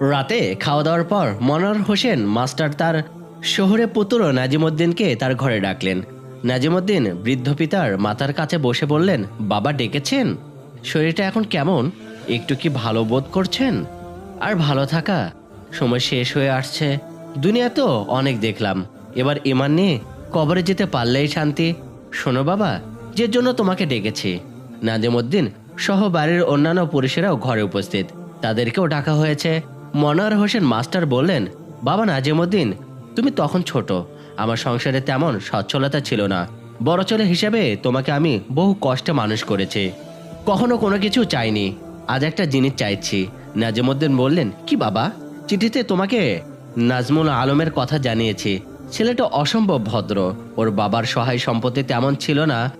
রাতে খাওয়া দাওয়ার পর মনোয়ার হোসেন, মাস্টার তার শহরে পুত্র নাজিমুদ্দিনকে তার ঘরে ডাকলেন। নাজিমুদ্দিন বৃদ্ধ পিতার মাতার কাছে বসে বললেন, বাবা ডেকেছেন? শরীরটা এখন কেমন? একটু কি ভালো বোধ করছেন? আর ভালো থাকা? সময় শেষ হয়ে আসছে। দুনিয়া তো অনেক দেখলাম। এবার ইমান নিয়ে কবরে যেতে পারলেই শান্তি। শোনো বাবা, যে জন্য তোমাকে ডেকেছি। নাজিমুদ্দিন সহ বাড়ির অন্যান্য পুরুষেরাও ঘরে উপস্থিত। তাদেরকেও ডাকা হয়েছে। মনোয়ার হোসেন মাস্টার বললেন, বাবা নাজিমুদ্দিন, তুমি তখন ছোট। আমার সংসারে তেমন সচ্ছলতা ছিল না। বড় ছেলে হিসেবে তোমাকে আমি বহু কষ্টে মানুষ করেছি। কখনো কোনো কিছু চাইনি। আজ একটা জিনিস চাইছি। নাজিমুদ্দিন বললেন, কি বাবা? চিঠিতে তোমাকে নাজমুল আলমের কথা জানিয়েছি। ছেলেটা অসম্ভব ভদ্র। ওর বাবার সহায় সম্পত্তি তেমন ছিল না।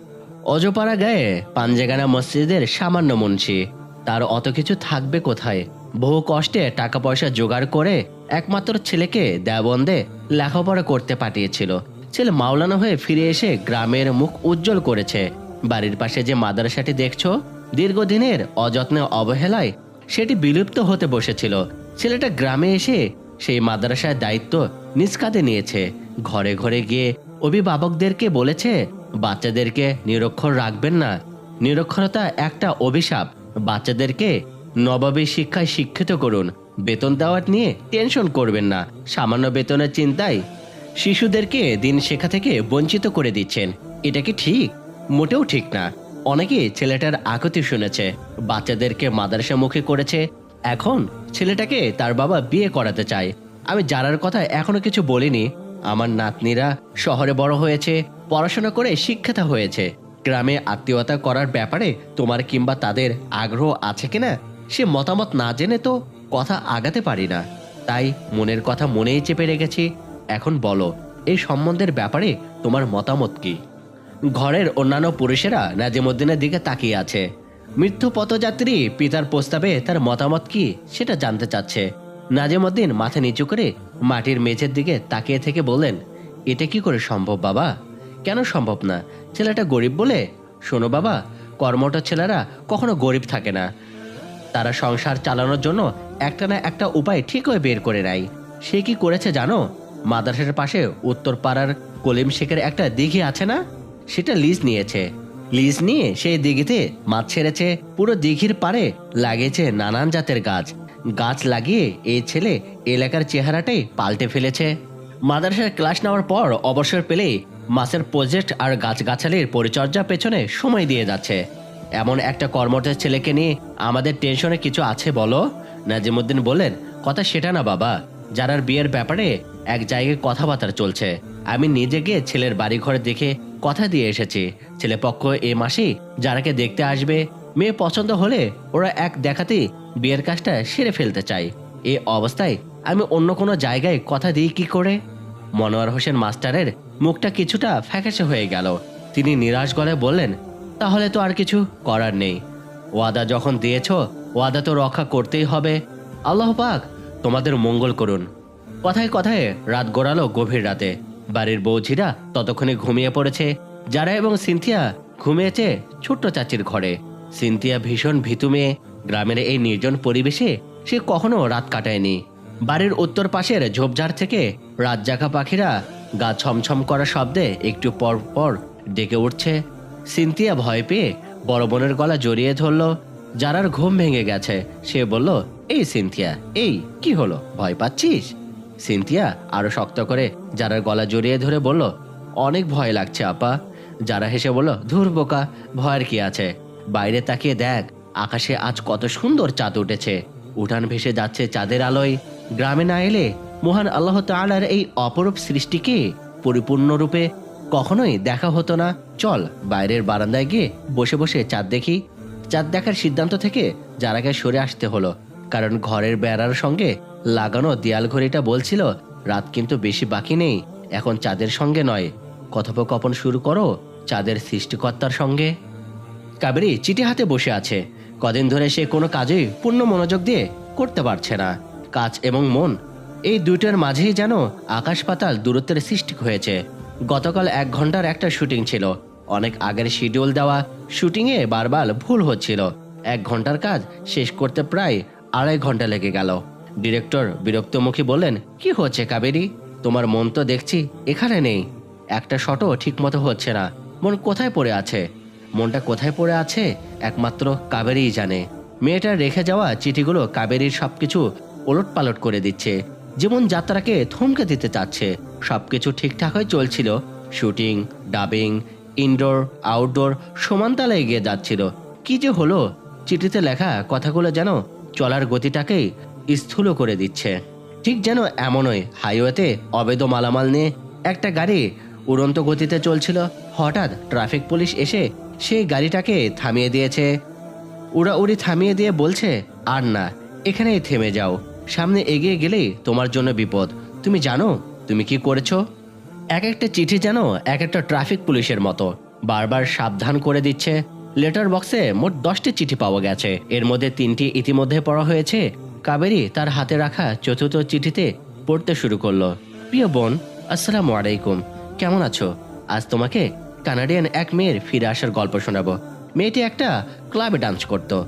অজপাড়া গায়ে পাঞ্জেগানা মসজিদের সামান্য মুন্সি। তার অত কিছু থাকবে কোথায়? বহু কষ্টে টাকা পয়সা জোগাড় করে একমাত্র ছেলেকে দেবন্দে লেখাপড়া করতে পাঠিয়েছিল। ছেলে মাওলানা হয়ে ফিরে এসে গ্রামের মুখ উজ্জ্বল করেছে। বাড়ির পাশে যে মাদ্রাসাটি দেখছ, দীর্ঘদিনের অযত্নে অবহেলায় সেটি বিলুপ্ত হতে বসেছিল। ছেলেটা গ্রামে এসে সেই মাদ্রাসার দায়িত্ব নিজ কাঁধে নিয়েছে। ঘরে ঘরে গিয়ে অভিভাবকদেরকে বলেছে, বাচ্চাদেরকে নিরক্ষর রাখবেন না। নিরক্ষরতা একটা অভিশাপ। বাচ্চাদেরকে নবাবী শিক্ষায় শিক্ষিত করুন। বেতন দেওয়ার নিয়ে টেনশন করবেন না। সামান্য বেতনের চিন্তায় শিশুদেরকে দিন শেখা থেকে বঞ্চিত করে দিচ্ছেন। এটা কি ঠিক? মোটেও ঠিক না। অনেকে ছেলেটার আকুতি শুনেছে, বাচ্চাদেরকে মাদ্রাসামুখী করেছে। এখন ছেলেটাকে তার বাবা বিয়ে করাতে চায়। আমি জানার কথা এখনও কিছু বলিনি। আমার নাতনিরা শহরে বড় হয়েছে, পড়াশোনা করে শিক্ষিতা হয়েছে। গ্রামে আত্মীয়তা করার ব্যাপারে তোমার কিংবা তাদের আগ্রহ আছে কিনা? সে মতামত না জেনে তো কথা আগাতে পারি না। তাই মনের কথা মনেই চেপে রেখেছি। এখন বলো, এই সম্বন্ধের ব্যাপারে তোমার মতামত কি? ঘরের অন্যান্য পুরুষেরা নাজিমুদ্দিনের দিকে তাকিয়ে আছে। মৃত্যু পথযাত্রী পিতার প্রস্তাবে তার মতামত কি সেটা জানতে চাচ্ছে। নাজিমুদ্দিন মাথা নিচু করে মাটির মেঝের দিকে তাকিয়ে থেকে বললেন, এটা কি করে সম্ভব বাবা? কেন সম্ভব না? ছেলেটা গরিব বলে? শোনো বাবা কর্মটা ছেলেরা কখনো গরিব থাকে না। তারা সংসার চালানোর জন্য একটা না একটা উপায় ঠিক হয়ে বের করে নেয়। সে কি করেছে জানো? মাদ্রাসার পাশে উত্তর পাড়ার কলিম শেখের একটা দিঘি আছে না? সেটা লিজ নিয়েছে। লিজ নিয়ে সেই দিঘিতে মাছ ছেড়েছে, পুরো দিঘির পাড়ে লাগিয়েছে নানান জাতের গাছ। গাছ লাগিয়ে এই ছেলে এলাকার চেহারাটাই পাল্টে ফেলেছে। মাদ্রাসার ক্লাস নেওয়ার পর অবসর পেলেই মাছের প্রজেক্ট আর গাছগাছালির পরিচর্যা পেছনে সময় দিয়ে যাচ্ছে। এমন একটা কর্মঠ ছেলেকে নিয়ে আমাদের টেনশনে কিছু আছে বলো? নাজিমুদ্দিন বললেন, কথা সেটা না বাবা। যারার বিয়ের ব্যাপারে এক জায়গায় কথাবার্তা চলছে। আমি নিজে গিয়ে ছেলের বাড়ি ঘরে দেখে কথা দিয়ে এসেছি। ছেলে পক্ষ এ মাসেই যারাকে দেখতে আসবে, মেয়ে পছন্দ হলে ওরা এক দেখাতেই বিয়ের কাজটা সেরে ফেলতে চায়। এ অবস্থায় আমি অন্য কোনো জায়গায় কথা দিই কি করে? মনোয়ার হোসেন মাস্টারের মুখটা কিছুটা ফ্যাকাশে হয়ে গেল। তিনি নিরাশ গলায় বললেন তাহলে তো আর কিছু করার নেই। ওয়াদা যখন দিয়েছ, ওয়াদা তো রক্ষা করতেই হবে। আল্লাহ পাক তোমাদের মঙ্গল করুন। কথায় কথায় রাত গড়ালো গভীর রাতে। বাড়ির বৌঝিরা ততক্ষণে ঘুমিয়ে পড়েছে। যারা এবং সিনথিয়া ঘুমিয়েছে ছোট্ট চাচির ঘরে। সিনথিয়া ভীষণ ভীতু মেয়ে। গ্রামের এই নির্জন পরিবেশে সে কখনো রাত কাটায়নি। বাড়ির উত্তর পাশের ঝোপঝাড় থেকে রাত জাগা পাখিরা গা ছমছম করা শব্দে একটু পর পর ডেকে উঠছে। সিনথিয়া ভয় পেয়ে বড় বোনের গলা জড়িয়ে ধরল। যারার ঘুম ভেঙে গেছে, সে বলল, এই সিনথিয়া, এই, কি হলো? ভয় পাচ্ছিস? সিনথিয়া আরও শক্ত করে যারার গলা জড়িয়ে ধরে বলল, অনেক ভয় লাগছে, আপা। যারা হেসে বলল, ধুর বোকা, ভয়ের কি আছে? বাইরে তাকিয়ে দেখ, আকাশে আজ কত সুন্দর চাঁদ উঠেছে। উঠান ভেসে যাচ্ছে চাঁদের আলোয়। গ্রামে না এলে মহান আল্লাহ তাআলার এই অপরূপ সৃষ্টিকে পরিপূর্ণরূপে কখনোই দেখা হতো না। চল, বাইরের বারান্দায় গিয়ে বসে বসে চাঁদ দেখি। চাঁদ দেখার সিদ্ধান্ত থেকে যারাকে সরে আসতে হলো, কারণ ঘরের বেড়ার সঙ্গে লাগানো দেয়াল ঘড়িটা বলছিল, রাত কিন্তু বেশি বাকি নেই, এখন চাঁদের সঙ্গে নয়। কথোপকথন শুরু করো, চাঁদের সৃষ্টিকর্তার সঙ্গে। কাবেরি চিঠি হাতে বসে আছে। কদিন ধরে সে কোনো কাজেই পূর্ণ মনোযোগ দিয়ে করতে পারছে না। কাজ এবং মন, এই দুইটার মাঝেই যেন আকাশ পাতাল দূরত্বের সৃষ্টি হয়েছে। গতকাল এক ঘণ্টার একটা শুটিং ছিল। অনেক আগের শিডিউল দেওয়া শুটিংয়ে বারবার ভুল হচ্ছিল। এক ঘণ্টার কাজ শেষ করতে প্রায় আড়াই ঘণ্টা লেগে গেল। ডিরেক্টর বিরক্তমুখী বললেন, কি হচ্ছে কাবেরি? তোমার মন তো দেখছি এখানে নেই। একটা শটও ঠিক মতো হচ্ছে না। মন কোথায় পড়ে আছে? মনটা কোথায় পড়ে আছে একমাত্র কাবেরিই জানে। মেয়েটার রেখে যাওয়া চিঠিগুলো কাবেরির সবকিছু ওলট পালট করে দিচ্ছে। জীবন যাত্রাকে থমকে দিতে চাচ্ছে, সবকিছু ঠিকঠাক হয়ে চলছিল। শুটিং, ডাবিং, ইনডোর, আউটডোর সমান তালে এগিয়ে যাচ্ছিল। কি যে হলো, চিঠিতে লেখা কথাগুলো যেন চলার গতিটাকেই স্থূল করে দিচ্ছে। ঠিক যেন এমনই হাইওয়েতে অবৈধ মালামাল নিয়ে একটা গাড়ি উড়ন্ত গতিতে চলছিল। হঠাৎ ট্রাফিক পুলিশ এসে সেই গাড়িটাকে থামিয়ে দিয়েছে। উড়াউড়ি থামিয়ে দিয়ে বলছে, আর না, এখানেই থেমে যাও। সামনে এগিয়ে গেলেই তোমার জন্য বিপদ। তুমি জানো, তুমি কি করেছ? এক একটা চিঠি যেন এক একটা ট্রাফিক পুলিশের মতো। বারবার সাবধান করে দিচ্ছে। লেটার বক্সে মোট দশটি চিঠি পাওয়া গেছে। এর মধ্যে তিনটি ইতিমধ্যে পড়া হয়েছে। কাবেরি তার হাতে রাখা চতুর্থ চিঠিতে পড়তে শুরু করল। প্রিয় বোন, আসসালামু আলাইকুম। কেমন আছো? আজ তোমাকে কানাডিয়ান এক মেয়ের ফিরে আসার গল্প শোনাবো। মেয়েটি একটা ক্লাবে ডান্স করত।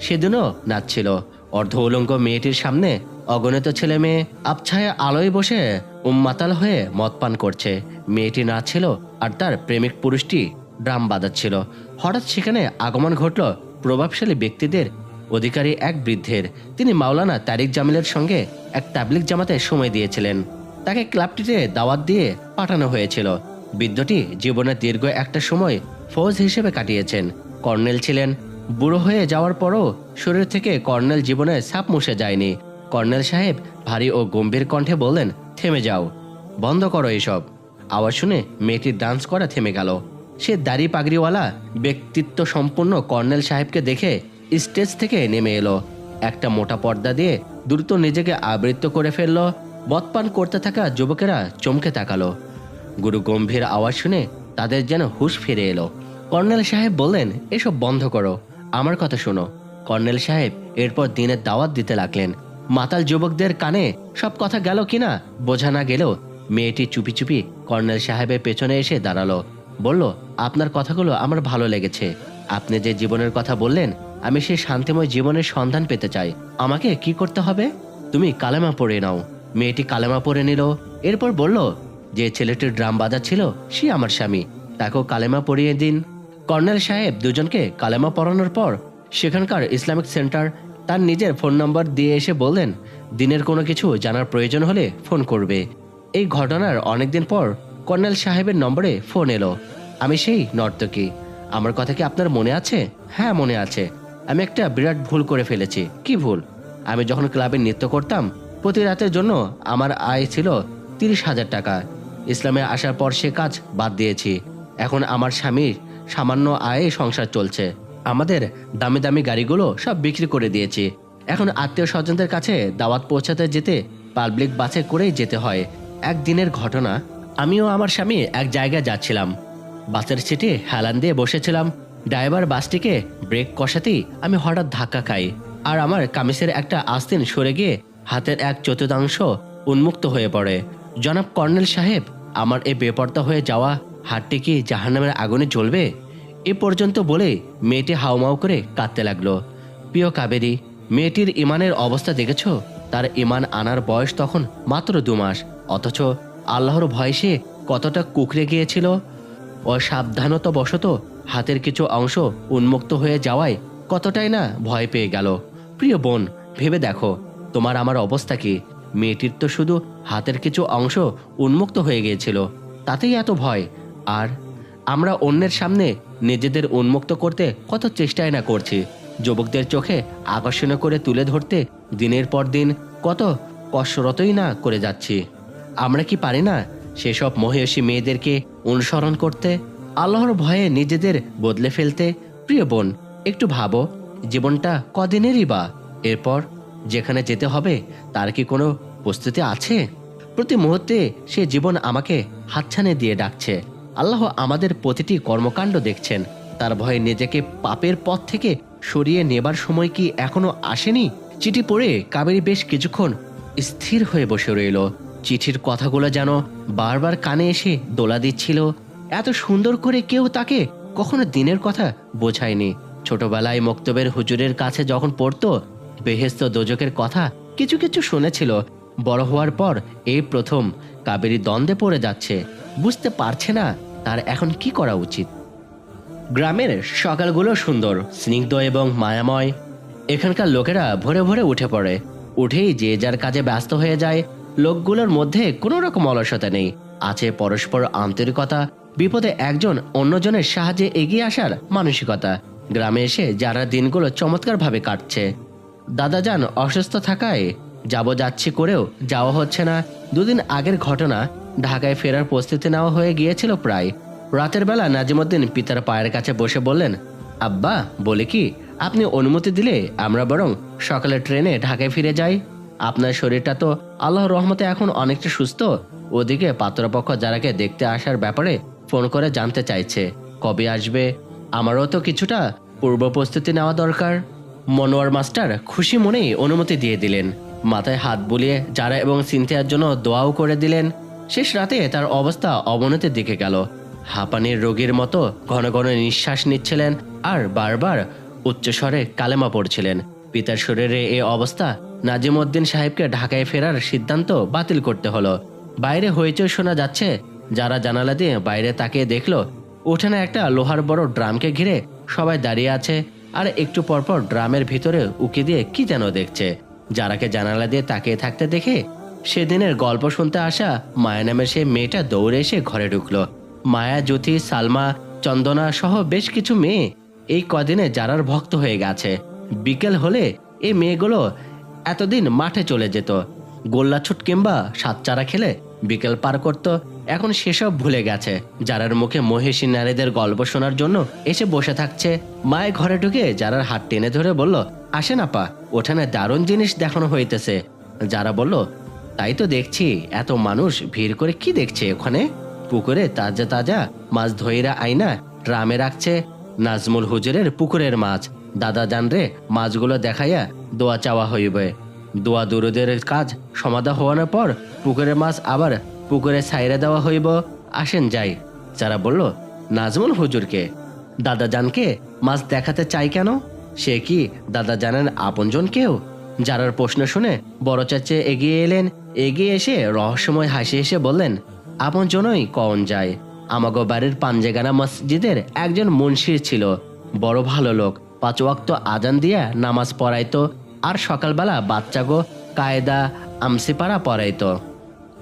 সেদিনও নাচছিল। অর্ধ উলঙ্গ মেয়েটির সামনে অগণিত ছেলে মেয়ে আবছায়া আলোয় বসে উম্মাতাল হয়ে মদ পান করছে। মেয়েটি নাচছিল আর তার প্রেমিক পুরুষটি ড্রাম বাজাচ্ছিল। হঠাৎ সেখানে আগমন ঘটল প্রভাবশালী ব্যক্তিদের অধিকারী এক বৃদ্ধের। তিনি মাওলানা তারিক জামিলের সঙ্গে এক তাবলিক জামাতে সময় দিয়েছিলেন। তাকে ক্লাবটিতে দাওয়াত দিয়ে পাঠানো হয়েছিল। বৃদ্ধটি জীবনের দীর্ঘ একটা সময় ফৌজ হিসেবে কাটিয়েছেন। কর্নেল ছিলেন বুড়ো হয়ে যাওয়ার পরও শরীর থেকে কর্নেল জীবনের ছাপ মুছে যায়নি। কর্নেল সাহেব ভারী ও গম্ভীর কণ্ঠে বললেন, থেমে যাও। বন্ধ করো এসব। আওয়াজ শুনে মেয়েটির ডান্স করা থেমে গেল। সে দাড়ি পাগড়িওয়ালা ব্যক্তিত্ব সম্পন্ন কর্নেল সাহেবকে দেখে স্টেজ থেকে নেমে এলো। একটা মোটা পর্দা দিয়ে দ্রুত নিজেকে আবৃত্ত করে ফেলল। বদপান করতে থাকা যুবকেরা চমকে তাকালো। গুরু গম্ভীর আওয়াজ শুনে তাদের যেন হুঁশ ফিরে এলো। কর্নেল সাহেব বললেন, এসব বন্ধ করো। আমার কথা শোনো। কর্নেল সাহেব, এরপর দিনের দাওয়াত দিতে লাগলেন। মাতাল যুবকদের কানে সব কথা গেল কিনা বোঝা না গেলেও মেয়েটি চুপি চুপি কর্নেল সাহেবের পেছনে এসে দাঁড়াল। বলল, আপনার কথাগুলো আমার ভালো লেগেছে। আপনি যে জীবনের কথা বললেন, আমি সেই শান্তিময় জীবনের সন্ধান পেতে চাই। আমাকে কি করতে হবে? তুমি কালেমা পড়ে নাও। মেয়েটি কালেমা পড়ে নিল। এরপর বলল, যে ছেলেটির ড্রাম বাজাচ্ছিল, সে আমার স্বামী। তাকেও কালেমা পড়িয়ে দিন। কর্নেল সাহেব দুজনকে কালেমা পড়ানোর পর সেখানকার ইসলামিক সেন্টার তার নিজের ফোন নম্বর দিয়ে এসে বললেন, দিনের কোনো কিছু জানার প্রয়োজন হলে ফোন করবে। এই ঘটনার অনেকদিন পর কর্নেল সাহেবের নম্বরে ফোন এলো। আমি সেই নর্তকী। আমার কথা কি আপনার মনে আছে? হ্যাঁ মনে আছে। আমি একটা বিরাট ভুল করে ফেলেছি। কি ভুল? আমি যখন ক্লাবে নৃত্য করতাম, প্রতি রাতের জন্য আমার আয় ছিল তিরিশ হাজার টাকা। ইসলামে আসার পর সে কাজ বাদ দিয়েছি। এখন আমার স্বামীর সামান্য আয়ে সংসার চলছে। আমাদের দামি দামি গাড়িগুলো সব বিক্রি করে দিয়েছি। এখন আত্মীয় স্বজনদের কাছে দাওয়াত পৌঁছাতে যেতে পাবলিক বাসে করেই যেতে হয়। একদিনের ঘটনা, আমিও আমার স্বামী এক জায়গায় যাচ্ছিলাম। বাসের সিটে হেলান দিয়ে বসেছিলাম। ড্রাইভার বাসটিকে ব্রেক কষাতেই আমি হঠাৎ ধাক্কা খাই। আর আমার কামিজের একটা আস্তিন সরে গিয়ে হাতের এক চতুর্থাংশ উন্মুক্ত হয়ে পড়ে। জনাব কর্নেল সাহেব, আমার এই বেপর্দা হয়ে যাওয়া হাতটি কি জাহান্নামের আগুনে জ্বলবে? এ পর্যন্ত বলে মেয়েটি হাউমাউ করে কাঁদতে লাগল। প্রিয় কাবেরী, মেয়েটির ইমানের অবস্থা দেখেছ? তার ইমান আনার বয়স তখন মাত্র দু মাস। অথচ আল্লাহর ভয় সে কতটা কুকড়ে গিয়েছিল? অসাবধানতা বশত হাতের কিছু অংশ উন্মুক্ত হয়ে যাওয়ায় কতটাই না ভয় পেয়ে গেল। প্রিয় বোন, ভেবে দেখো, তোমার আমার অবস্থা কি? মেয়েটির তো শুধু হাতের কিছু অংশ উন্মুক্ত হয়ে গিয়েছিল। তাতেই এত ভয়। আর আমরা অন্যের সামনে নিজেদের উন্মুক্ত করতে কত চেষ্টাই না করছি। যুবকদের চোখে আকর্ষণ করে তুলে ধরতে দিনের পর দিন কত কসরতই না করে যাচ্ছি। আমরা কি পারি না সেসব মহেয়সী মেয়েদেরকে অনুসরণ করতে, আল্লাহর ভয়ে নিজেদের বদলে ফেলতে? প্রিয় বোন, একটু ভাবো, জীবনটা কদিনেরই বা? এরপর যেখানে যেতে হবে, তার কি কোনো প্রস্তুতি আছে? প্রতি মুহূর্তে সে জীবন আমাকে হাতছানে দিয়ে ডাকছে। আল্লাহ আমাদের প্রতিটি কর্মকাণ্ড দেখছেন। তার ভয়ে নিজেকে পাপের পথ থেকে সরিয়ে নেবার সময় কি এখনও আসেনি? চিঠি পড়ে কাবেরী বেশ কিছুক্ষণ স্থির হয়ে বসে রইল। চিঠির কথাগুলো যেন বারবার কানে এসে দোলা দিচ্ছিল। এত সুন্দর করে কেউ তাকে কখনো দিনের কথা বোঝায়নি। ছোটবেলায় মক্তবের হুজুরের কাছে যখন পড়ত, বেহেস্ত দোজকের কথা কিছু কিছু শুনেছিল। বড় হওয়ার পর এই প্রথম কাবেরী দ্বন্দ্বে পড়ে যাচ্ছে। বুঝতে পারছে না তার এখন কি করা উচিত। গ্রামের সকালগুলো সুন্দর, স্নিগ্ধ এবং মায়াময়। এখানকার লোকেরা ভোরে ভোরে উঠে পড়ে। উঠেই যে যার কাজে ব্যস্ত হয়ে যায়, লোকগুলোর মধ্যে কোনো রকম অলসতা নেই। আছে পরস্পর আন্তরিকতা, বিপদে একজন অন্যজনের সাহায্যে এগিয়ে আসার মানসিকতা। গ্রামে এসে যারা দিনগুলো চমৎকারভাবে কাটছে। দাদা যান অসুস্থ থাকায় যাব যাচ্ছি করেও যাওয়া হচ্ছে না। দুদিন আগের ঘটনা ঢাকায় ফেরার প্রস্তুতি নেওয়া হয়ে গিয়েছিল প্রায়। রাতের বেলা নাজিমুদ্দিন পিতার পায়ের কাছে বসে বললেন, আব্বা, বলে কি, আপনি অনুমতি দিলে আমরা বরং সকালে ট্রেনে ঢাকায় ফিরে যাই। আপনার শরীরটা তো আল্লাহর রহমতে এখন অনেকটা সুস্থ। ওদিকে পাত্রপক্ষ যারাকে দেখতে আসার ব্যাপারে ফোন করে জানতে চাইছে। কবে আসবে? আমারও তো কিছুটা পূর্ব প্রস্তুতি নেওয়া দরকার। মনোয়ার মাস্টার খুশি মনেই অনুমতি দিয়ে দিলেন। মাথায় হাত বুলিয়ে যারা এবং সিনথিয়ার জন্য দোয়াও করে দিলেন। শেষ রাতে তার অবস্থা অবনতির দিকে গেল। হাঁপানির রোগীর মতো ঘন ঘন নিঃশ্বাস নিচ্ছিলেন আর বারবার উচ্চস্বরে কালেমা পড়ছিলেন। পিতার শরীরে এ অবস্থা নাজিমউদ্দিন সাহেবকে ঢাকায় ফেরার সিদ্ধান্ত বাতিল করতে হলো। বাইরে হইচই শোনা যাচ্ছে, যারা জানালা দিয়ে বাইরে তাকিয়ে দেখল উঠানে একটা লোহার বড় ড্রামকে ঘিরে সবাই দাঁড়িয়ে আছে আর একটু পরপর ড্রামের ভিতরে উকি দিয়ে কি যেন দেখছে। যারাকে জানালা দিয়ে তাকিয়ে থাকতে দেখে সেদিনের গল্প শুনতে আসা মায়া নামের সেই মেয়েটা দৌড়ে এসে ঘরে ঢুকলো। মায়া, জ্যোতি, সালমা, চন্দনা সহ বেশ কিছু মেয়ে এই কদিনে যারার ভক্ত হয়ে গেছে। বিকেল হলে এই মেয়েগুলো এতদিন মাঠে চলে যেত। গোল্লাছুট কিংবা সাতচারা খেলে বিকেল পার করত। এখন সেসব ভুলে গেছে। যারার মুখে মহিষী নারীদের গল্প শোনার জন্য এসে বসে থাকছে। মায়ের ঘরে ঢুকে যারার হাত টেনে ধরে বলল আসে না পা ওঠানে দারুণ জিনিস দেখানো হইতেছে। যারা বলল তাই তো দেখছি, এত মানুষ ভিড় করে কি দেখছে ওখানে? পুকুরে তাজা তাজা মাছ ধইরা আইনা ড্রামে রাখছে নাজমুল হুজুরের পুকুরের মাছ। দাদা জানরে মাছগুলো দেখাইয়া দোয়া চাওয়া হইবে। দোয়া দুরুদের কাজ সমাধা হওয়ানোর পর পুকুরের মাছ আবার পুকুরে ছাইরে দেওয়া হইব। আসেন যাই। যারা বলল, নাজমুল হুজুরকে, দাদা জানকে মাছ দেখাতে চাই কেন? সে কি দাদা জানেন আপনজন কেউ? যারার প্রশ্ন শুনে বড় চাচে এগিয়ে এলেন এগিয়ে এসে রহস্যময় হাসি হেসে বললেন আপনজনই কন যায়। আমাগো বাড়ির পাঞ্জেগানা মসজিদের একজন মুন্সির ছিল, বড় ভালো লোক। পাঁচ ওয়াক্ত আজান দিয়া নামাজ পড়াইতো আর সকালবেলা বাচ্চাগো কায়দা আমসিপাড়া পড়াইতো।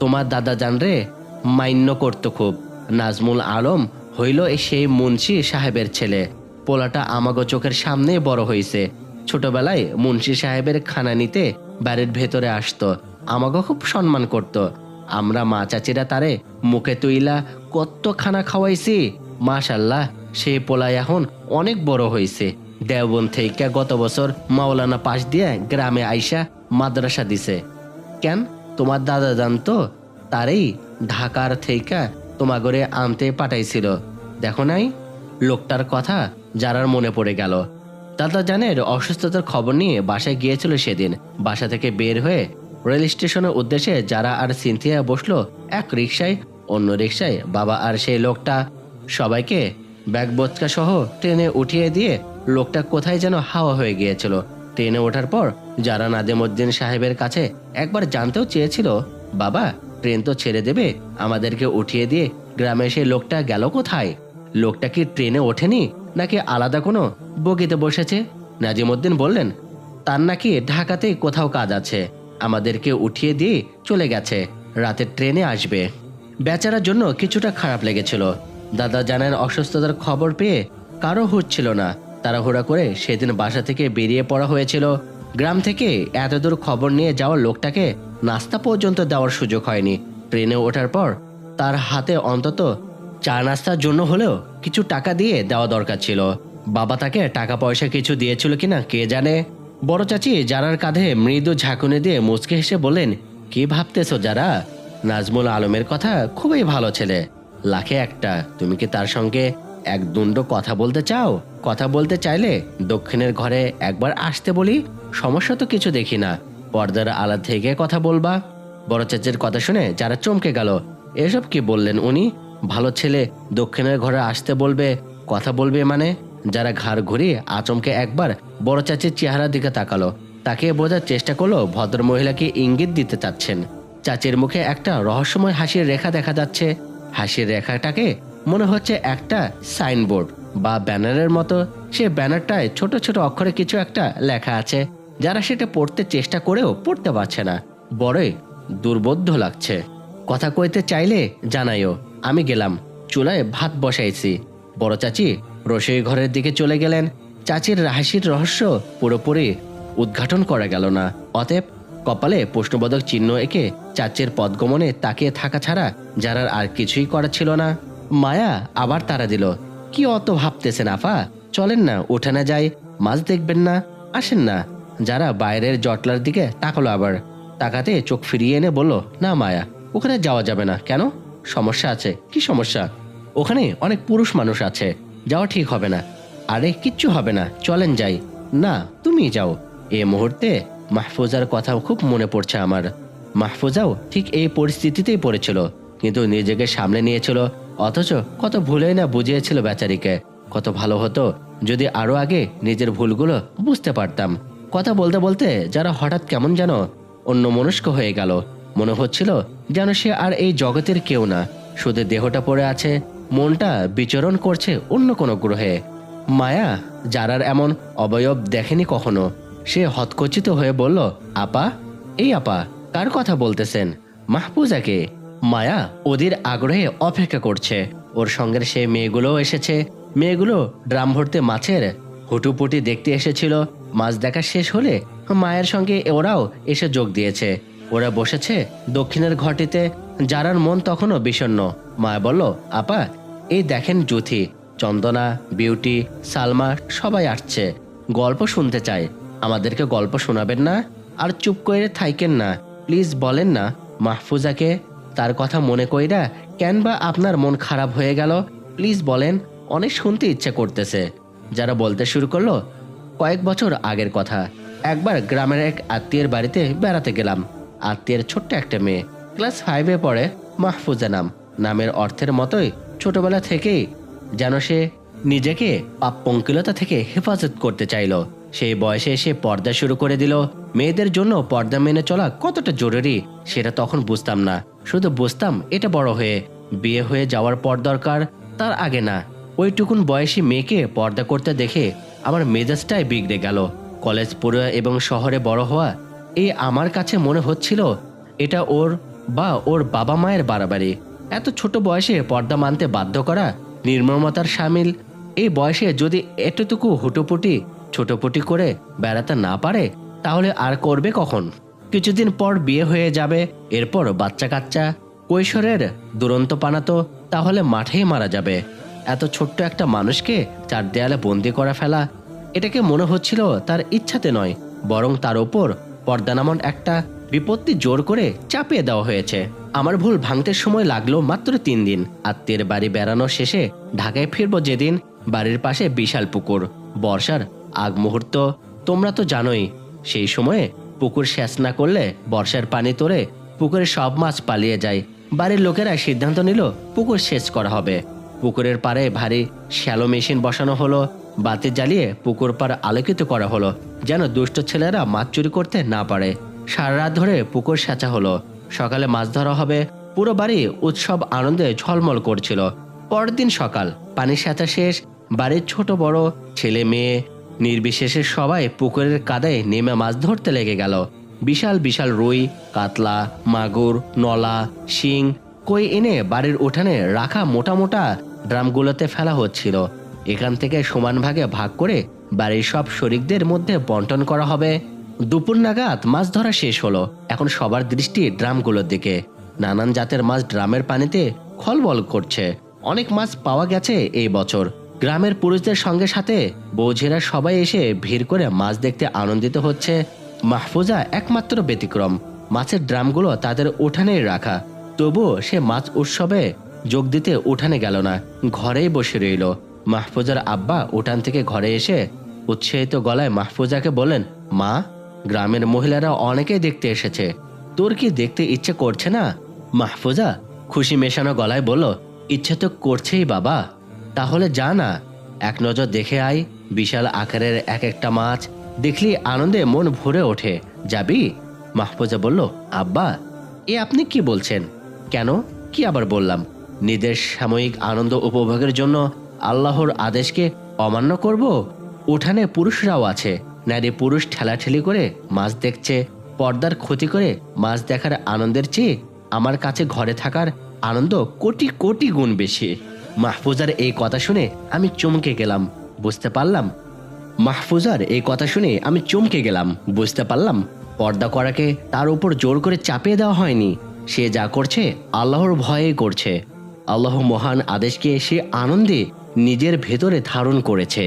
তোমার দাদা জান রে মান্য করত খুব। নাজমুল আলম হইল সেই মুন্সি সাহেবের ছেলে। পোলাটা আমাগো চোখের সামনে বড় হইছে। ছোটবেলায় মুন্সি সাহেবের খানা নিতে বাড়ির ভেতরে আসতো। আমাগো খুব সম্মান করত। আমরা মা চাচিরা তারে মুখে তুইলা কত খানা খাওয়াইছি। মাশাল্লাহ, সে পোলা এখন অনেক বড় হইছে। দেওবন থেকে গত বছর মাওলানা পাশ দিয়ে গ্রামে আইসা মাদ্রাসা দিছে। কেন? তোমার দাদা জানতো তারই ঢাকার থেকে তোমাগরে আনতে পাঠাইছিল। দেখো নাই, লোকটার কথা যারার মনে পড়ে গেল। দাদা জানের অসুস্থতার খবর নিয়ে বাসায় গিয়েছিল সেদিন। বাসা থেকে বের হয়ে রেল স্টেশনের উদ্দেশ্যে যারা আর সিনথিয়া বসল, এক রিক্সায় অন্য রিক্সায় বাবা আর সেই লোকটা। সবাইকে ব্যাগ বোচকা সহ ট্রেনে উঠিয়ে দিয়ে লোকটা কোথায় যেন হাওয়া হয়ে গিয়েছিল। ট্রেনে ওঠার পর যারা নাদেমুদ্দিন সাহেবের কাছে একবার জানতেও চেয়েছিল, বাবা, ট্রেন তো ছেড়ে দেবে, আমাদেরকে উঠিয়ে দিয়ে গ্রামে সেই লোকটা গেল কোথায়? লোকটা কি ট্রেনে ওঠেনি, নাকি আলাদা কোনো বগিতে বসেছে? নাজিমুদ্দিন বললেন, তার নাকি ঢাকাতেই কোথাও কাজ আছে। আমাদেরকে উঠিয়ে দিয়ে চলে গেছে। রাতের ট্রেনে আসবে। বেচারার জন্য কিছুটা খারাপ লেগেছিল। দাদা জানার অসুস্থতার খবর পেয়ে কারও হচ্ছিল না। তাড়াহুড়া করে সেদিন বাসা থেকে বেরিয়ে পড়া হয়েছিল। গ্রাম থেকে এতদূর খবর নিয়ে যাওয়ার লোকটাকে নাস্তা পর্যন্ত দেওয়ার সুযোগ হয়নি। ট্রেনে ওঠার পর তার হাতে অন্তত চা নাস্তার জন্য হলেও কিছু টাকা দিয়ে দেওয়া দরকার ছিল। বাবা তাকে টাকা পয়সা কিছু দিয়েছিল কিনা কে জানে? বড় চাচি যারার কাঁধে মৃদু ঝাঁকুনি দিয়ে মুচকে হেসে বললেন, কি ভাবতেছো যারা নাজমুল আলমের কথা খুবই ভালো ছেলে। লাখে একটা। তুমি কি তার সঙ্গে এক দুণ্ড কথা বলতে চাও? কথা বলতে চাইলে দক্ষিণের ঘরে একবার আসতে বলি। সমস্যা তো কিছু দেখি না। পর্দার আলাদ থেকে কথা বলবা? বড় চাচির কথা শুনে যারা চমকে গেল। এসব কি বললেন উনি? ভালো ছেলে, দক্ষিণের ঘরে আসতে বলবে, কথা বলবে মানে? যারা ঘাড় ঘুরিয়ে আচমকে একবার বড় চাচির চেহারার দিকে তাকালো। তাকে বোঝার চেষ্টা করল ভদ্রমহিলাকে ইঙ্গিত দিতে চাচ্ছেন। চাচির মুখে একটা রহস্যময় হাসির রেখা দেখা যাচ্ছে। হাসির রেখাটাকে মনে হচ্ছে একটা সাইনবোর্ড বা ব্যানারের মতো। সে ব্যানারটায় ছোট ছোট অক্ষরে কিছু একটা লেখা আছে, যারা সেটা পড়তে চেষ্টা করেও পড়তে পারছে না। বড়ই দুর্বোধ্য লাগছে। কথা কইতে চাইলে জানাইও, আমি গেলাম, চুলায় ভাত বসাইছি। বড় চাচি রসই ঘরের দিকে চলে গেলেন। চাচির হাসির রহস্য পুরোপুরি উদ্ঘাটন করা গেল না। অতএব কপালে প্রশ্নবোধক চিহ্ন এঁকে চাচির পদগমনে তাকিয়ে থাকা ছাড়া যারা আর কিছুই করা ছিল না। মায়া আবার তারা দিল, কি অত ভাবতেছেন আফা? চলেন না উঠানে যাই, মাছ দেখবেন না, আসেন না। যারা বাইরের জটলার দিকে তাকালো আবার। তাকাতে চোখ ফিরিয়ে এনে বলল, না মায়া, ওখানে যাওয়া যাবে না। কেন? সমস্যা আছে। কি সমস্যা? ওখানে অনেক পুরুষ মানুষ আছে। যাওয়া ঠিক হবে না। আরে, কিচ্ছু হবে না, চলেন যাই। না তুমি যাও। এ মুহূর্তে মাহফুজার কথা খুব মনে পড়ছে আমার। মাহফুজাও ঠিক এই পরিস্থিতিতেই পড়েছিল, কিন্তু নিজেকে সামনে নিয়েছিল, অথচ কত ভুলেই না বুঝিয়েছিল বেচারিকে। কত ভালো হতো যদি আরও আগে নিজের ভুলগুলো বুঝতে পারতাম। কথা বলতে বলতে যারা হঠাৎ কেমন যেন অন্য মনস্ক হয়ে গেল। মনে হচ্ছিল যেন সে আর এই জগতের কেউ না। শুধু দেহটা পড়ে আছে, মনটা বিচরণ করছে অন্য কোনো গ্রহে। মায়া, যারার এমন অবয়ব দেখেনি কখনো, সে হতকচিত হয়ে বলল, আপা, এই আপা, কার কথা বলতেছেন? মাহফুজাকে? মায়া ওদের আগ্রহে অপেক্ষা করছে। ওর সঙ্গের সে মেয়েগুলোও এসেছে। মেয়েগুলো ড্রাম ভর্তি মাছের হুটুপুটি দেখতে এসেছিল। মাছ দেখা শেষ হলে মায়ের সঙ্গে ওরাও এসে যোগ দিয়েছে। ওরা বসেছে দক্ষিণের ঘটিতে যারার মন তখনও বিষণ্ণ। মায়া বলল, আপা, এই দেখেন জুথি চন্দনা, বিউটি, সালমা, সবাই আসছে। গল্প শুনতে চায় আমাদেরকে গল্প শোনাবেন না? আর চুপ করে থাইকেন না। প্লিজ বলেন না, মাহফুজাকে তার কথা মনে কইরা কেন বা আপনার মন খারাপ হয়ে গেল? প্লিজ বলেন, অনেক শুনতে ইচ্ছে করতেছে। যারা বলতে শুরু করল, কয়েক বছর আগের কথা। একবার গ্রামের এক আত্মীয়ের বাড়িতে বেড়াতে গেলাম। আত্মীয়ের ছোট্ট একটা মেয়ে। ক্লাস ফাইভে পড়ে মাহফুজা নাম। নামের অর্থের মতোই ছোটবেলা থেকেই যেন সে নিজেকে পাপ পঙ্কিলতা থেকে হেফাজত করতে চাইল। সেই বয়সে এসে পর্দা শুরু করে দিল। মেয়েদের জন্য পর্দা মেনে চলা কতটা জরুরি, সেটা তখন বুঝতাম না। শুধু বুঝতাম এটা বড় হয়ে। বিয়ে হয়ে যাওয়ার পর দরকার, তার আগে না। ওইটুকুন বয়সী মেয়েকে পর্দা করতে দেখে আমার মেজাজটাই বিগড়ে গেল। কলেজ পড়ুয়া এবং শহরে বড় হওয়া এই আমার কাছে মনে হচ্ছিল এটা ওর বা ওর বাবা মায়ের বাড়াবাড়ি। এত ছোট বয়সে পর্দা মানতে বাধ্য করা নির্মমতার সামিল। এই বয়সে যদি এতটুকু হুটোপুটি, ছোটোপুটি করে বেড়াতে না পারে, তাহলে আর করবে কখন? কিছুদিন পর বিয়ে হয়ে যাবে, এরপর বাচ্চা কাচ্চা কৈশোরের দুরন্ত পানাতো তাহলে মাঠেই মারা যাবে। এত ছোট্ট একটা মানুষকে চার দেয়ালে বন্দি করা ফেলা, এটাকে মনে হচ্ছিল তার ইচ্ছাতে নয়, বরং তার ওপর পর্দা নামন একটা বিপত্তি জোর করে চাপিয়ে দেওয়া হয়েছে। আমার ভুল ভাঙতে সময় লাগল মাত্র তিন দিন। আত্মীয়ের বাড়ি বেড়ানো শেষে ঢাকায় ফিরবো যেদিন, বাড়ির পাশে বিশাল পুকুর। বর্ষার আগ মুহূর্ত, তোমরা তো জানোই, সেই সময়ে পুকুর শেষ না করলে বর্ষার পানি তোরে পুকুরে সব মাছ পালিয়ে যায়। বাড়ির লোকেরা সিদ্ধান্ত নিল পুকুর সেচ করা হবে। পুকুরের পাড়ে ভারী শ্যালো মেশিন বসানো হলো, বাতি জ্বালিয়ে পুকুর পাড় আলোকিত করা হলো, যেন দুষ্ট ছেলেরা মাছ চুরি করতে না পারে। সারা রাত ধরে পুকুর সেচা হলো। সকালে মাছ ধরা হবে, পুরো বাড়ি উৎসব আনন্দে ঝলমল করছিল। পরের দিন সকাল, পানি সেচা শেষ, বাড়ির ছোট বড়, ছেলে মেয়ে, নির্বিশেষে সবাই পুকুরের কাদায় নেমে মাছ ধরতে লেগে গেল। বিশাল বিশাল রুই, কাতলা, মাগুর, নলা, শিং, কই এনে বাড়ির উঠানে রাখা মোটা মোটা ড্রামগুলোতে ফেলা হচ্ছিল। এখান থেকে সমান ভাগে ভাগ করে বাড়ির সব শরিকদের মধ্যে বন্টন করা হবে। দুপুর নাগাদ মাছ ধরা শেষ হলো। এখন সবার দৃষ্টি ড্রামগুলোর দিকে। নানান জাতের মাছ ড্রামের পানিতে খলবল করছে। অনেক মাছ পাওয়া গেছে এই বছর। গ্রামের পুরুষদের সঙ্গে সাথে বৌঝেরা সবাই এসে ভিড় করে মাছ দেখতে আনন্দিত হচ্ছে। মাহফুজা একমাত্র ব্যতিক্রম। মাছের ড্রামগুলো তাদের উঠানেই রাখা। তবুও সে মাছ উৎসবে যোগ দিতে উঠানে গেল না, ঘরেই বসে রইল। মাহফুজার আব্বা উঠান থেকে ঘরে এসে উৎসাহিত গলায় মাহফুজাকে বলেন মা গ্রামের মহিলারা অনেকেই দেখতে এসেছে। তোর কি দেখতে ইচ্ছে করছে না? মাহফুজা, খুশি মেশানো গলায় বলল, ইচ্ছে তো করছেই বাবা। তাহলে যা না। এক নজর দেখে আয়, বিশাল আকারের এক একটা মাছ। দেখলি আনন্দে মন ভরে ওঠে। যাবি? মাহফুজা বলল, আব্বা, এ আপনি কি বলছেন? কেন? কি আবার বললাম? নিজের সাময়িক আনন্দ উপভোগের জন্য আল্লাহর আদেশকে অমান্য করব? উঠানে পুরুষরাও আছে। নারী পুরুষ ঠেলাঠেলি করে মাছ দেখছে, পর্দার ক্ষতি করে মাছ দেখার আনন্দের চেয়ে আমার কাছে ঘরে থাকার আনন্দ কোটি কোটি গুণ বেশি। মাহফুজার এই কথা শুনে আমি চমকে গেলাম, বুঝতে পারলাম? মাহফুজার এই কথা শুনে আমি চমকে গেলাম, বুঝতে পারলাম? পর্দা করাকে তার উপর জোর করে চাপিয়ে দেওয়া হয়নি। সে যা করছে আল্লাহর ভয়ে করছে। আল্লাহ মহান আদেশকে সে আনন্দে নিজের ভেতরে ধারণ করেছে।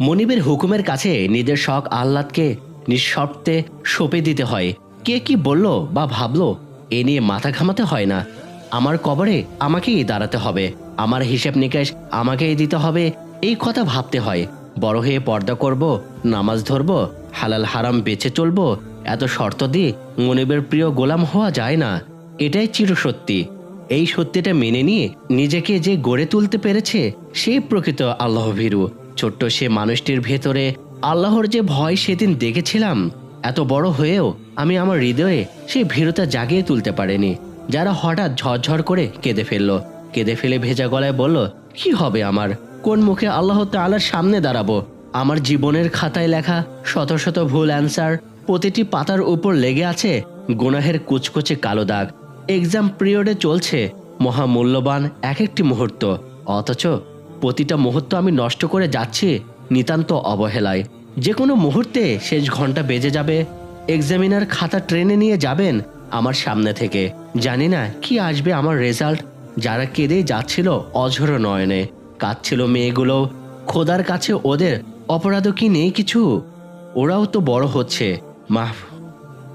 মনিবের হুকুমের কাছে নিজের শখ আহ্লাদকে নিঃশর্তে সঁপে দিতে হয়। কে কি বলল বা ভাবলো, এ নিয়ে মাথা ঘামাতে হয় না। আমার কবরে আমাকেই দাঁড়াতে হবে। আমার হিসেব নিকেশ আমাকেই দিতে হবে। এই কথা ভাবতে হয়। বড় হয়ে পর্দা করব, নামাজ ধরব, হালাল হারাম বেঁচে চলব, এত শর্ত দিয়ে মনিবের প্রিয় গোলাম হওয়া যায় না। এটাই চিরসত্যি। এই সত্যিটা মেনে নিয়ে নিজেকে যে গড়ে তুলতে পেরেছে, সেই প্রকৃত আল্লাহ ভীরু ছোট্ট সে মানুষটির ভেতরে আল্লাহর যে ভয় সেদিন দেখেছিলাম, এত বড় হয়েও আমি আমার হৃদয়ে সেই ভীরুতা জাগিয়ে তুলতে পারিনি, যারা হঠাৎ ঝরঝর করে কেঁদে ফেলল। কেঁদে ফেলে ভেজা গলায় বলল, কি হবে আমার? কোন মুখে আল্লাহ তাআলার সামনে দাঁড়াবো? আমার জীবনের খাতায় লেখা শত শত ভুল অ্যান্সার, প্রতিটি পাতার উপর লেগে আছে গুনাহের কুচকুচে কালো দাগ। এক্সাম পিরিয়ডে চলছে, মহামূল্যবান এক একটি মুহূর্ত। অথচ প্রতিটা মুহূর্ত আমি নষ্ট করে যাচ্ছি নিতান্ত অবহেলায়। যে কোনো মুহূর্তে শেষ ঘণ্টা বেজে যাবে। এক্সামিনার খাতা ট্রেনে নিয়ে যাবেন আমার সামনে থেকে। জানি না কি আসবে আমার রেজাল্ট। যারা কেঁদেই যাচ্ছিল অঝর নয়নে। কাঁদছিল মেয়েগুলো। খোদার কাছে ওদের অপরাধ কি নেই কিছু? ওরাও তো বড় হচ্ছে। মাহ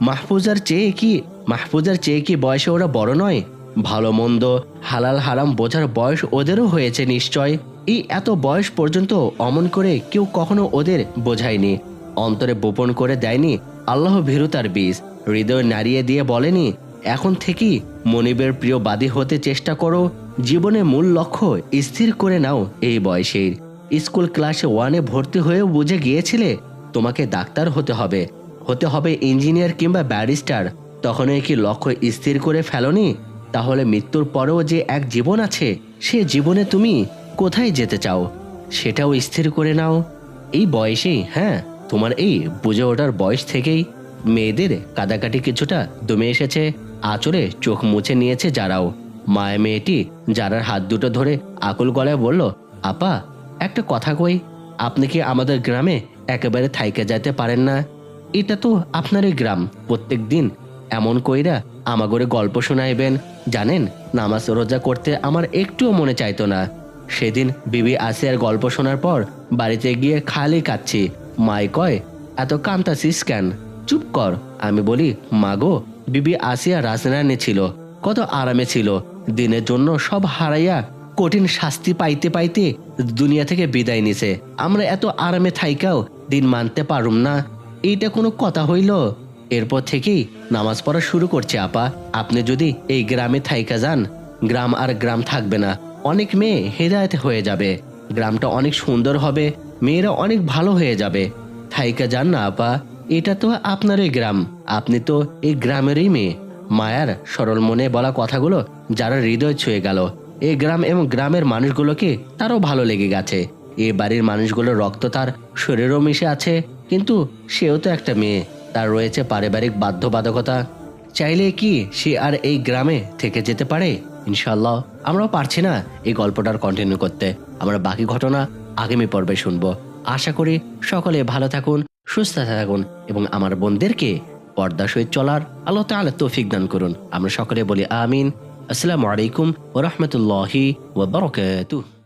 মাহফুজার চেয়ে কি, মাহফুজার চেয়ে কি বয়সে ওরা বড় নয়? ভালো মন্দ, হালাল হারাম বোঝার বয়স ওদেরও হয়েছে নিশ্চয়। এই এত বয়স পর্যন্ত অমন করে কেউ কখনো ওদের বোঝায়নি, অন্তরে বোপন করে দেয়নি, আল্লাহ ভীরুতার বীজ। হৃদয় নাড়িয়ে দিয়ে বলেনি, এখন থেকেই মনিবের প্রিয় বাদী হতে চেষ্টা করো, জীবনে মূল লক্ষ্য স্থির করে নাও এই বয়সের। স্কুল ক্লাসে ওয়ানে ভর্তি হয়েও বুঝে গিয়েছিলে, তোমাকে ডাক্তার হতে হবে। হতে হবে ইঞ্জিনিয়ার কিংবা ব্যারিস্টার। তখনই কি লক্ষ্য স্থির করে ফেলনি? তাহলে মৃত্যুর পরেও যে এক জীবন আছে, সে জীবনে তুমি কোথায় যেতে চাও? সেটাও স্থির করে নাও। এই বয়সেই হ্যাঁ তোমার এই বুঝে ওঠার বয়স থেকেই মেয়েদের কাদাকাটি কিছুটা দমে এসেছে। আচরে চোখ মুছে নিয়েছে যারাও। মায়া মেয়েটি যারার হাত দুটো ধরে আকুল গলায় বলল, আপা, একটা কথা কই, আপনি কি আমাদের গ্রামে একেবারে থাইকে যাইতে পারেন না? এটা তো আপনারই গ্রাম। প্রত্যেক দিন এমন কইরা আমাগরে গল্প শোনাইবেন। জানেন, নামাজ রোজা করতে আমার একটুও মনে চাইতো না। সেদিন বিবি আসিয়ার গল্প শোনার পর বাড়িতে গিয়ে খালি কাচ্ছি মাই কয়, এত কান্তাছিস কেন? চুপ কর। আমি বলি মাগো বিবি আসিয়া রাজরানী ছিল, কত আরামে ছিল। দিনের জন্য সব হারাইয়া কঠিন শাস্তি পাইতে পাইতে দুনিয়া থেকে বিদায় নিছে। আমরা এত আরামে থাইকাও দিন মানতে পারুম না। এইটা কোনো কথা হইল? এরপর থেকেই নামাজ পড়া শুরু করছে, আপা। আপনি যদি এই গ্রামে থাইকা যান, গ্রাম আর গ্রাম থাকবে না। অনেক মেয়ে হেদায়ত হয়ে যাবে। গ্রামটা অনেক সুন্দর হবে, মেয়েরা অনেক ভালো হয়ে যাবে। থাইকা যান না, আপা। এটা তো আপনারই গ্রাম। আপনি তো এই গ্রামেরই মেয়ে। মায়ার সরল মনে বলা কথাগুলো যারা হৃদয় ছুঁয়ে গেল। এই গ্রাম এবং গ্রামের মানুষগুলোকে তারও ভালো লেগে গেছে। এ বাড়ির মানুষগুলোর রক্ত তার শরীরও মিশে আছে, কিন্তু সেও তো একটা মেয়ে। তার রয়েছে পারিবারিক বাধ্যবাধকতা। চাইলে কি সে আর এই গ্রামে থেকে যেতে পারে? ইনশাল্লাহ আমরাও পারছি না এই গল্পটার কন্টিনিউ করতে। আমরা বাকি ঘটনা আগামী পর্বে শুনব। আশা করি সকলে ভালো থাকুন, সুস্থ থাকুন এবং আমার বোনদেরকে পর্দা সহিত চলার আল্লাহ তাআলা তৌফিক দান করুন। আমরা সকলে বলি আমিন। আসসালামু আলাইকুম ওয়া রাহমাতুল্লাহি ওয়া